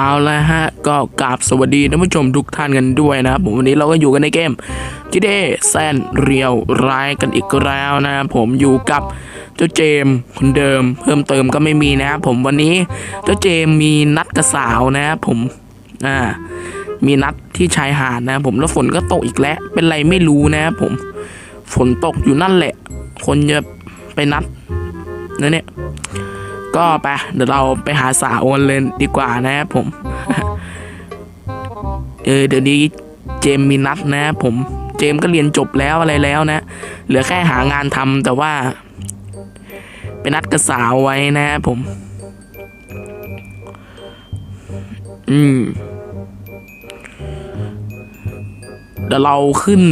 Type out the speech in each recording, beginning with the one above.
เอาละฮะ ก็กราบสวัสดีท่านผู้ชมทุกท่านกันด้วยนะครับผมวันนี้เราก็อยู่กันในเกม GTA แซนเรียวรายกันอีกแล้วนะครับผมอยู่กับเจ้าเจมคนเดิม เพิ่มเติมก็ไม่มีนะครับผมวันนี้เจ้าเจมมีนัดกับสาวนะครับผมอ่ามีนัดที่ชายหาดนะครับผมแล้วฝนก็ตกอีกแล้ว เป็นไรไม่รู้นะครับผมฝนตกอยู่นั่นแหละ คนจะไปนัดนะเนี่ย ก็ไปเดี๋ยวเราไปหาสาวกันเลยดีกว่านะครับผม เออเดี๋ยวนี้เจมมีนัดนะครับผม เจมก็เรียนจบแล้วอะไรแล้วนะ เหลือแค่หางานทำแต่ว่า ไปนัดกับสาวไว้นะครับผม อืมเดี๋ยวเราขึ้น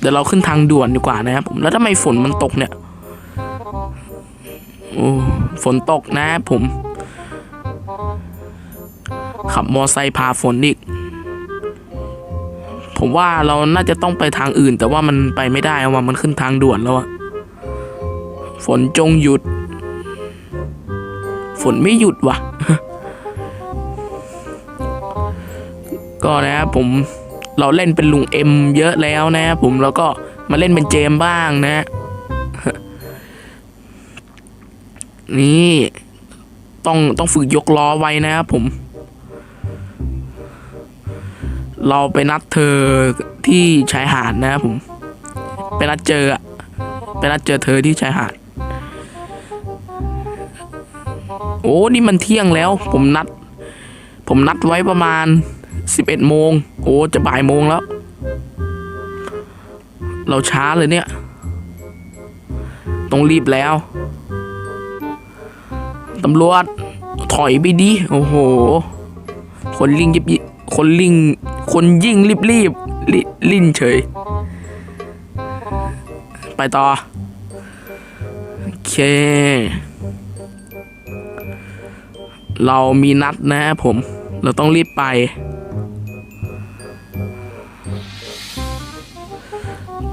เดี๋ยวเราขึ้นทางด่วนดีกว่านะครับผม แล้วทำไมฝนมันตกเนี่ย โอ้ ฝนตกนะผม ขับมอไซค์พาฝนอีก ผมว่าเราน่าจะต้องไปทางอื่น แต่ว่ามันไปไม่ได้อะว่ามันขึ้นทางด่วนแล้วอะฝนจงหยุด ฝนไม่หยุดว่ะ ก็นะครับผมเราเล่นเป็นลุงเอ็มเยอะแล้วนะผมแล้วก็มาเล่นเป็นเจมบ้างนะ นี่ ต้องต้องฝึกยกล้อไว้นะครับผม เราไปนัดเธอที่ชายหาดนะครับผม ไปนัดเจอไปนัดเจอเธอที่ชายหาด โอ้นี่มันเที่ยงแล้ว ผมนัด ผมนัดไว้ประมาณสิบเอ็ดโมง โอ้จะบ่ายโมงแล้ว เราช้าเลยเนี่ย ต้องรีบแล้ว ตำรวจ ถอยไปดิ โอ้โห คนลิงยิบยิคนลิง คนยิ่งรีบรีบลิลิ่นเฉย ไปต่อ โอเค เรามีนัดนะผม เราต้องรีบไป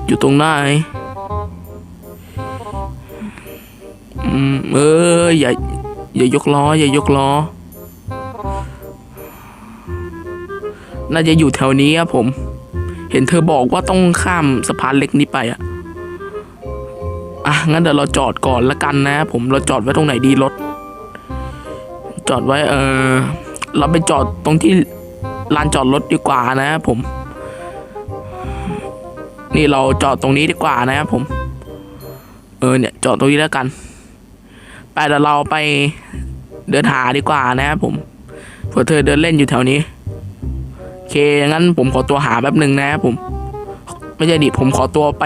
อยู่ตรงไหนอืมเอออย่า อย่ายกล้อ อย่ายกล้อ น่าจะอยู่แถวนี้ครับผม เห็นเธอบอกว่าต้องข้ามสะพานเล็กนี้ไปอะอะ งั้นเดี๋ยวเราจอดก่อนละกันนะผม เราจอดไว้ตรงไหนดีรถ จอดไว้ เออ เราไปจอดตรงที่ลานจอดรถดีกว่านะผม นี่เราจอดตรงนี้ดีกว่านะครับผม เออเนี่ยจอดตรงนี้แล้วกัน ไปเดี๋ยวเราไปเดินหาดีกว่านะครับผมเผื่อเธอเดินเล่นอยู่แถวนี้โอเคงั้นผมขอตัวหาแป๊บหนึ่งนะครับผมไม่ใช่ดิผมขอตัวไป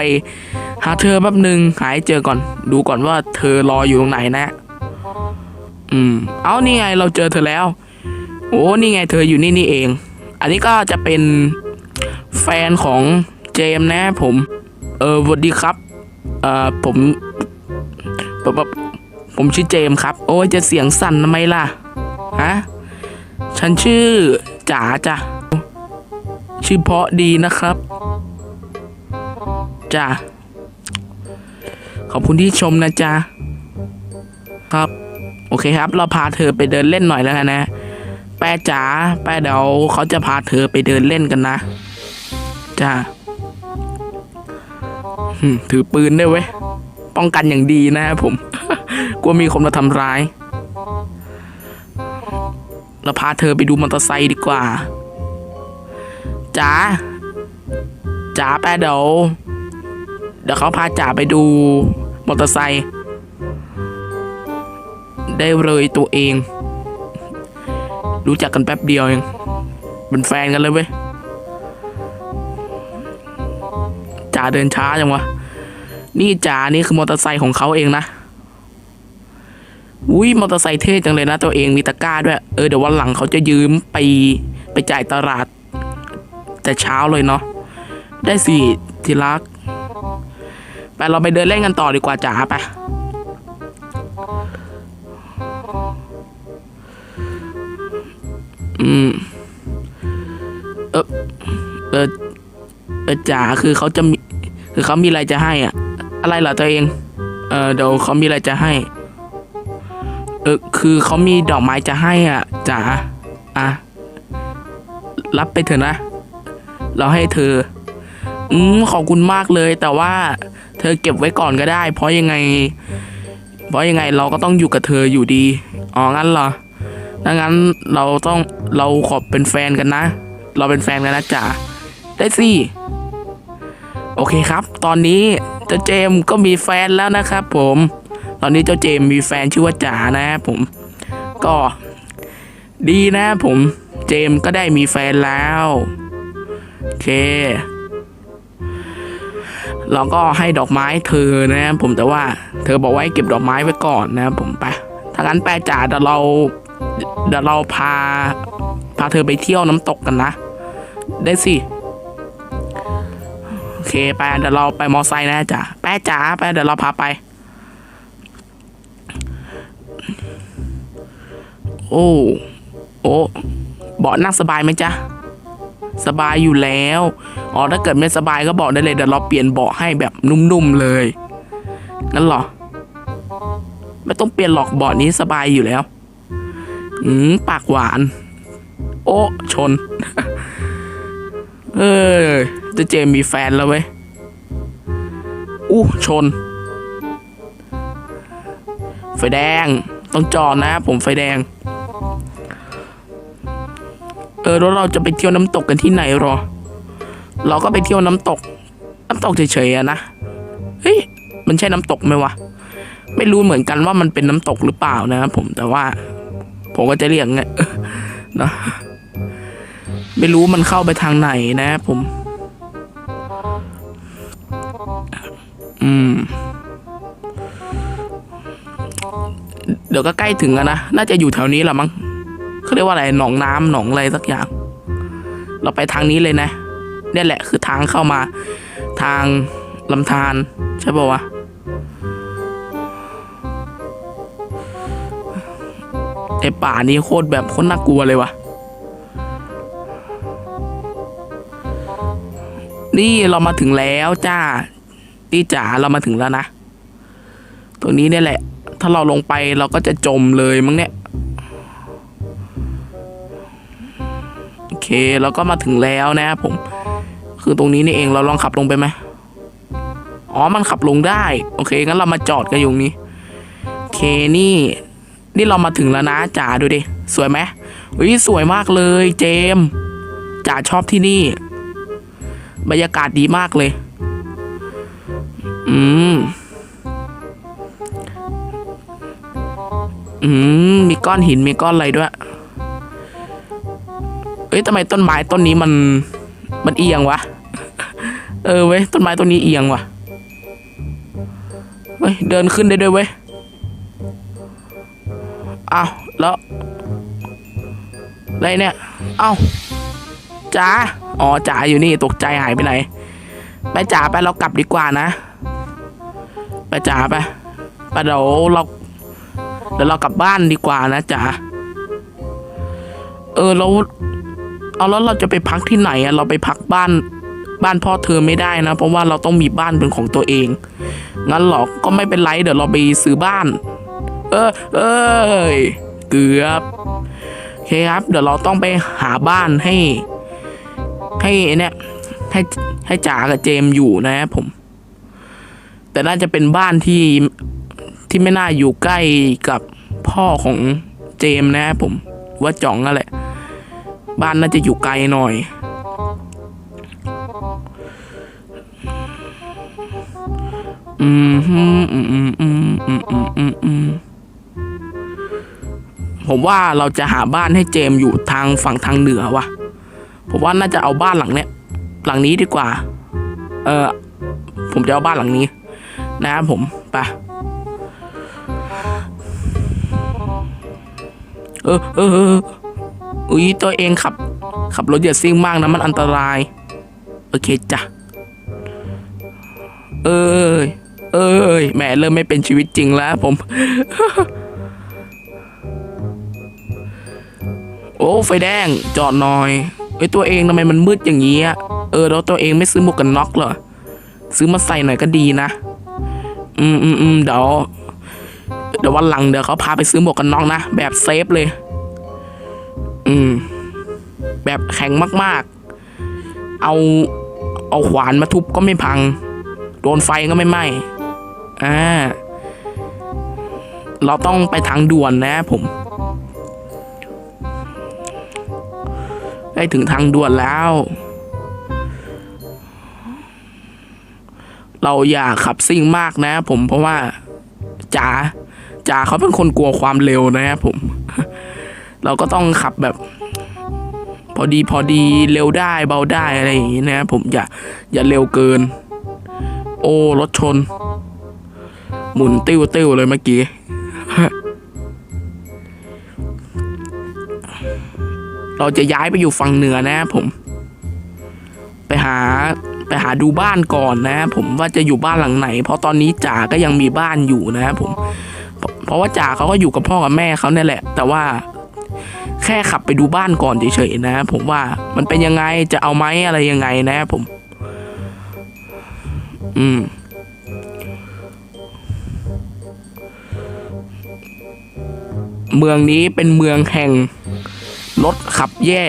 หาเธอแป๊บหนึ่งหาให้เจอก่อน ดูก่อนว่าเธอรออยู่ตรงไหนนะ อืม เอานี่ไงเราเจอเธอแล้ว โอ้นี่ไงเธออยู่นี่นี่เอง อันนี้ก็จะเป็นแฟนของเจมส์นะผม เออสวัสดีครับ เอ่อผมปะปะ ผมชื่อเจมครับ โอ้ยจะเสียงสั่นทำไมล่ะ ฮะ ฉันชื่อจ๋าจ้ะ ชื่อเพาะดีนะครับจ้ะ ขอบคุณที่ชมนะจ๊ะ ครับ โอเคครับ เราพาเธอไปเดินเล่นหน่อยแล้วกันนะ แป้จ๋า แป้เดี๋ยวเขาจะพาเธอไปเดินเล่นกันนะ จ้าถือปืนได้เว้ย ป้องกันอย่างดีนะครับผม กลัวมีคนมาทำร้ายเราพาเธอไปดูมอเตอร์ไซค์ดีกว่าจ๋าจ๋าแป้เดี๋ยวเดี๋ยวเขาพาจ๋าไปดูมอเตอร์ไซค์ได้เลยตัวเอง รู้จักกันแป๊บเดียวเอง เป็นแฟนกันเลยเว้ยจ๋าเดินช้าจังวะ นี่จ๋านี่คือมอเตอร์ไซค์ของเขาเองนะ อุ้ยมอเตอร์ไซค์เท่จังเลยนะตัวเองมีตะกร้าด้วยเออเดี๋ยววันหลังเขาจะยืมไปไปจ่ายตลาด แต่เช้าเลยเนาะได้สิทีรัก ไปเราไปเดินเล่นกันต่อดีกว่าจ๋าไปอืมเออเออเออจ๋าคือเขาจะมีคือเขามีอะไรจะให้อะ อะไรเหรอตัวเอง เออเดี๋ยวเขามีอะไรจะให้ เออคือเขามีดอกไม้จะให้อะจ๋าอะรับไปเถอะนะ เราให้เธอ อืมขอบคุณมากเลย แต่ว่า เธอเก็บไว้ก่อนก็ได้ เพราะยังไง เพราะยังไงเราก็ต้องอยู่กับเธออยู่ดี อ๋องั้นเหรอถ้างั้นเราต้องเราขอเป็นแฟนกันนะ เราเป็นแฟนกันนะจ๋าได้สิ โอเคครับ ตอนนี้เจเจมก็มีแฟนแล้วนะครับผม ตอนนี้เจ้าเจมมีแฟนชื่อว่าจ๋านะครับผม ก็ดีนะผมเจมก็ได้มีแฟนแล้วโอเคเราก็ให้ดอกไม้เธอนะครับผมแต่ว่า เธอบอกว่าให้เก็บดอกไม้ไว้ก่อนนะครับผมไปถ้างั้นแปจ๋าเดี๋ยวเราเดี๋ยวเราพา พาเธอไปเที่ยวน้ำตกกันนะ ได้สิโอเคไปเดี๋ยวเราไปมอไซค์นะจ๋าแป๊จ๋าไปเดี๋ยวเราพาไป โอ้ โอ้เบาะนั่งสบายไหมจ๊ะ สบายอยู่แล้ว อ๋อ ถ้าเกิดไม่สบายก็บอกได้เลยเดี๋ยวเราเปลี่ยนเบาะให้แบบนุ่มๆเลยนั่นหรอ ไม่ต้องเปลี่ยนหรอกเบาะนี้สบายอยู่แล้ว อืม ปากหวาน โอ้ชน เออเจะเจมีแฟนแล้วเว้ย อู้ชน ไฟแดง ต้องจอดนะ ผมไฟแดง เออแล้วเราจะไปเที่ยวน้ำตกกันที่ไหนหรอ เราก็ไปเที่ยวน้ำตก น้ำตกเฉยๆอะนะ เฮ้ย มันใช่น้ำตกไหมวะ ไม่รู้เหมือนกันว่ามันเป็นน้ำตกหรือเปล่านะครับผม แต่ว่า ผมก็จะเรียกไงนะไม่รู้มันเข้าไปทางไหนนะครับผม อืม เดี๋ยวก็ใกล้ถึงแล้วนะ น่าจะอยู่แถวนี้แหละมั้ง เขาเรียกว่าอะไรหนองน้ำหนองอะไรสักอย่าง เราไปทางนี้เลยนะ เนี่ยแหละคือทางเข้ามา ทางลำธารใช่ป่าวะไอป่านี้โคตรแบบโคตรน่ากลัวเลยวะนี่เรามาถึงแล้วจ้านี่จ๋าเรามาถึงแล้วนะ ตรงนี้เนี่ยแหละ ถ้าเราลงไปเราก็จะจมเลยมั้งเนี่ย เคเราก็มาถึงแล้วนะครับผม คือตรงนี้นี่เองเราลองขับลงไปไหมอ๋อมันขับลงได้ โอเคงั้นเรามาจอดกันอยู่นี้โอเคนี่ นี่เรามาถึงแล้วนะจ๋าดูดิสวยไหมอุ้ยสวยมากเลยเจมจ๋าชอบที่นี่ บรรยากาศดีมากเลย อืมอืมมีก้อนหินมีก้อนอะไรด้วย อ้ยทำไมต้นไม้ต้นนี้มัน มันเอียงวะ เออเว้ยต้นไม้ต้นนี้เอียงวะเฮ้ยเดินขึ้นได้ด้วยเว้ยอ้าวแล้วอะไรเนี่ย เอ้าจ๋าอ๋อจ๋าอยู่นี่ตกใจหายไปไหน ไปจ๋าไปเรากลับดีกว่านะ ไปจ๋าไปไปเดี๋ยวเราเดี๋ยวเรากลับบ้านดีกว่านะจ๋าเออเรา เอาแล้วเราจะไปพักที่ไหนอะเราไปพักบ้านบ้านพ่อเธอไม่ได้นะ เพราะว่าเราต้องมีบ้านเป็นของตัวเอง งั้นหรอกก็ไม่เป็นไรเดี๋ยวเราไปซื้อบ้าน เออเอยเกือบโอเคครับ เดี๋ยวเราต้องไปหาบ้านให้ ให้เนี่ยให้ให้จ๋ากับเจมอยู่นะผม แต่น่าจะเป็นบ้านที่ที่ไม่น่าอยู่ใกล้กับพ่อของเจมนะผม ว่าจ่องนั่นแหละ บ้านน่าจะอยู่ไกลหน่อย อืมอืมอืมอืมอืมอืมอืมอืมผมว่าเราจะหาบ้านให้เจมอยู่ทางฝั่งทางเหนือว่ะ ผมว่าน่าจะเอาบ้านหลังเนี้ย หลังนี้ดีกว่า เออผมจะเอาบ้านหลังนี้ นะครับผมไปเออเออ อุ้ยตัวเองขับ ขับรถอย่าซิ่งมากนะมันอันตราย โอเคจ้ะ เอ้ย เอ้ยแหมเริ่มไม่เป็นชีวิตจริงแล้วผม โอ้ไฟแดงจอดหน่อยไอ้ตัวเองทำไมมันมืดอย่างนี้อะเออแล้วตัวเองไม่ซื้อหมวกกันน็อกเหรอซื้อมาใส่หน่อยก็ดีนะ อืมอืมอืมเดี๋ยวเดี๋ยววันหลังเดี๋ยวเขาพาไปซื้อหมวกกันน็อกนะแบบเซฟเลย อืม แบบแข็งมากๆ เอา เอาขวานมาทุบก็ไม่พัง โดนไฟก็ไม่ไหม้อ่า เราต้องไปทางด่วนนะผม ได้ถึงทางด่วนแล้ว เราอย่าขับซิ่งมากนะผมเพราะว่าจ๋าจ๋าเขาเป็นคนกลัวความเร็วนะครับผม เราก็ต้องขับแบบ พอดีพอดีเร็วได้เบาได้อะไรอย่างนี้นะผมอย่าอย่าเร็วเกิน โอ้รถชน หมุนติ้วติ้วเลยเมื่อกี้เราจะย้ายไปอยู่ฝั่งเหนือนะผม ไปหาไปหาดูบ้านก่อนนะ ผมว่าจะอยู่บ้านหลังไหน เพราะตอนนี้จ๋าก็ยังมีบ้านอยู่นะผม เพราะว่าจ๋าเขาก็อยู่กับพ่อกับแม่เขาเนี่ยแหละ แต่ว่า แค่ขับไปดูบ้านก่อนเฉยๆนะ ผมว่ามันเป็นยังไงจะเอาไหมอะไรยังไงนะผม อืม เมืองนี้เป็นเมืองแห่งรถขับแย่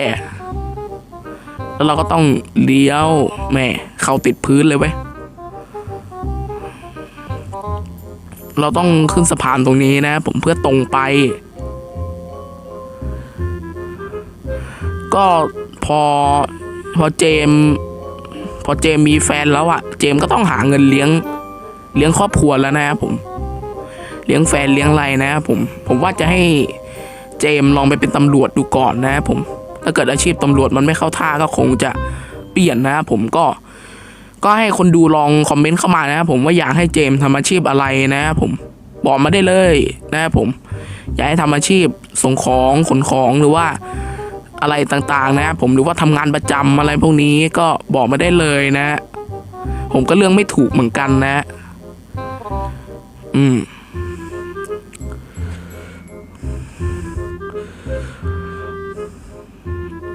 แล้วเราก็ต้องเลี้ยวแม่เขาติดพื้นเลยเว้ยเราต้องขึ้นสะพานตรงนี้นะ ผมเพื่อตรงไป ก็พอพอเจม พอเจมมีแฟนแล้วอะเจมก็ต้องหาเงินเลี้ยงเลี้ยงครอบครัวแล้วนะครับผม เลี้ยงแฟนเลี้ยงไรนะครับผม ผมว่าจะให้เจมลองไปเป็นตำรวจดูก่อนนะครับผม ถ้าเกิดอาชีพตำรวจมันไม่เข้าท่าก็คงจะเปลี่ยนนะครับผมก็ ก็ให้คนดูลองคอมเมนต์เข้ามานะครับผมว่าอยากให้เจมทำอาชีพอะไรนะครับผมบอกมาได้เลยนะครับผม อยากให้ทำอาชีพส่งของขนของหรือว่า อะไรต่างๆนะผมหรือว่าทำงานประจำอะไรพวกนี้ก็บอกมาได้เลยนะ ผมก็เรื่องไม่ถูกเหมือนกันนะ อืม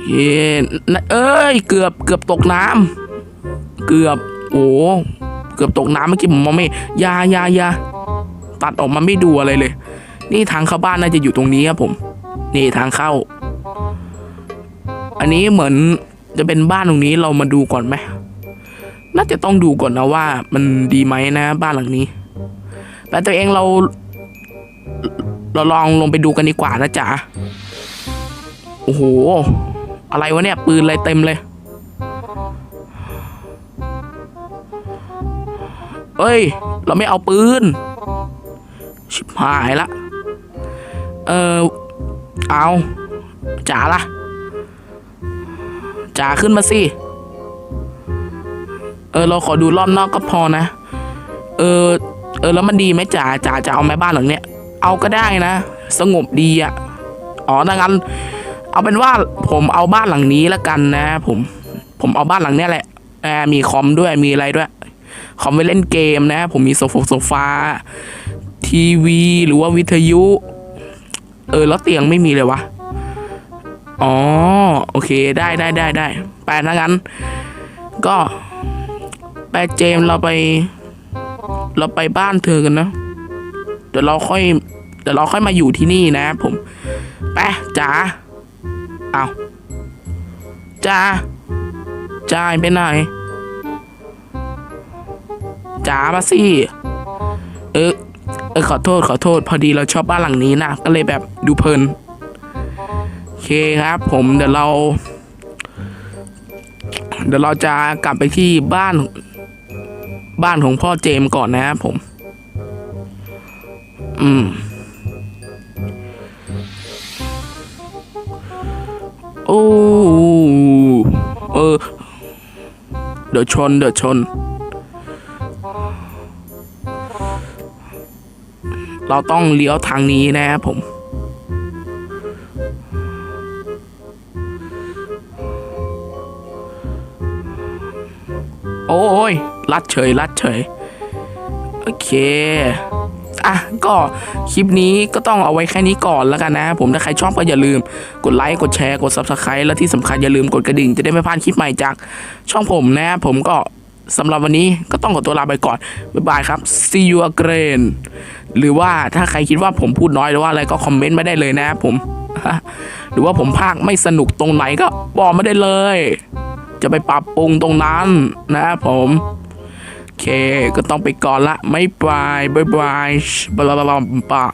เย้นะเอ้ย เกือบเกือบตกน้ำเกือบโอ้เกือบตกน้ำเมื่อกี้ผมมองไม่ยายายาตัดออกมาไม่ดูอะไรเลย นี่ทางเข้าบ้านน่าจะอยู่ตรงนี้ครับผม นี่ทางเข้า อันนี้เหมือนจะเป็นบ้านตรงนี้เรามาดูก่อนไหมน่าจะต้องดูก่อนนะว่า มันดีไหมนะ บ้านหลังนี้ แต่ตัวเองเรา เราลองลงไปดูกันดีกว่านะจ๊ะโอ้โห อะไรวะเนี่ย ปืนอะไรเต็มเลย เอ้ย เราไม่เอาปืน ชิบหายละ เออเอาจ๋าล่ะ จ๋าขึ้นมาสิ เออ เราขอดูรอบนอกก็พอนะ เออ เออ แล้วมันดีไหมจ๋าจ๋าจะเอาไหมบ้านหลังเนี้ย เอาก็ได้นะ สงบดีอะ่ะ อ๋อดังนั้น เอาเป็นว่าผมเอาบ้านหลังนี้แล้วกันนะ ผม ผมเอาบ้านหลังเนี้ยแหละอ่ามีคอมด้วย มีอะไรด้วย คอมไว้เล่นเกมนะ ผมมีโซฟาโซฟา ทีวี หรือว่าวิทยุ เออ แล้วเตียงไม่มีเลยวะ อ๋อ โอเค ได้ได้ได้ได้ ไปถ้างั้นก็ ไปเจมเราไป เราไปบ้านเธอกันนะ เดี๋ยวเราค่อย เดี๋ยวเราค่อยมาอยู่ที่นี่นะผม ไปจ๋า เอาจ๋าจ๋าไปไหนจ๋ามาสิ เออเออขอโทษขอโทษ พอดีเราชอบบ้านหลังนี้นะ ก็เลยแบบดูเพลิน เคครับ ผมเดี๋ยวเรา เดี๋ยวเราจะกลับไปที่บ้านบ้านของพ่อเจมส์ก่อนนะครับผม อืม โอ้ เออ เดี๋ยวชน เดี๋ยวชน เราต้องเลี้ยวทางนี้นะครับผม โอ้ยลัดเฉยลัดเฉย โอเคอะก็คลิปนี้ก็ต้องเอาไว้แค่นี้ก่อนแล้วกันนะ ผมถ้าใครชอบก็อย่าลืม กดไลค์กดแชร์กด Subscribe และที่สำคัญอย่าลืมกดกระดิ่งจะได้ไม่พลาดคลิปใหม่จากช่องผมนะ ผมก็สำหรับวันนี้ก็ต้องขอตัวลาไปก่อน บ๊ายบายครับ see you again หรือว่าถ้าใครคิดว่าผมพูดน้อยหรือว่าอะไรก็คอมเมนต์มาได้เลยนะผม หรือว่าผมพากไม่สนุกตรงไหนก็บอกมาได้เลย จะไปปรับปรุงตรงนั้นนะครับผมโอเคก็ต้องไปก่อนละไม่บายบายบายบลาบลาบลา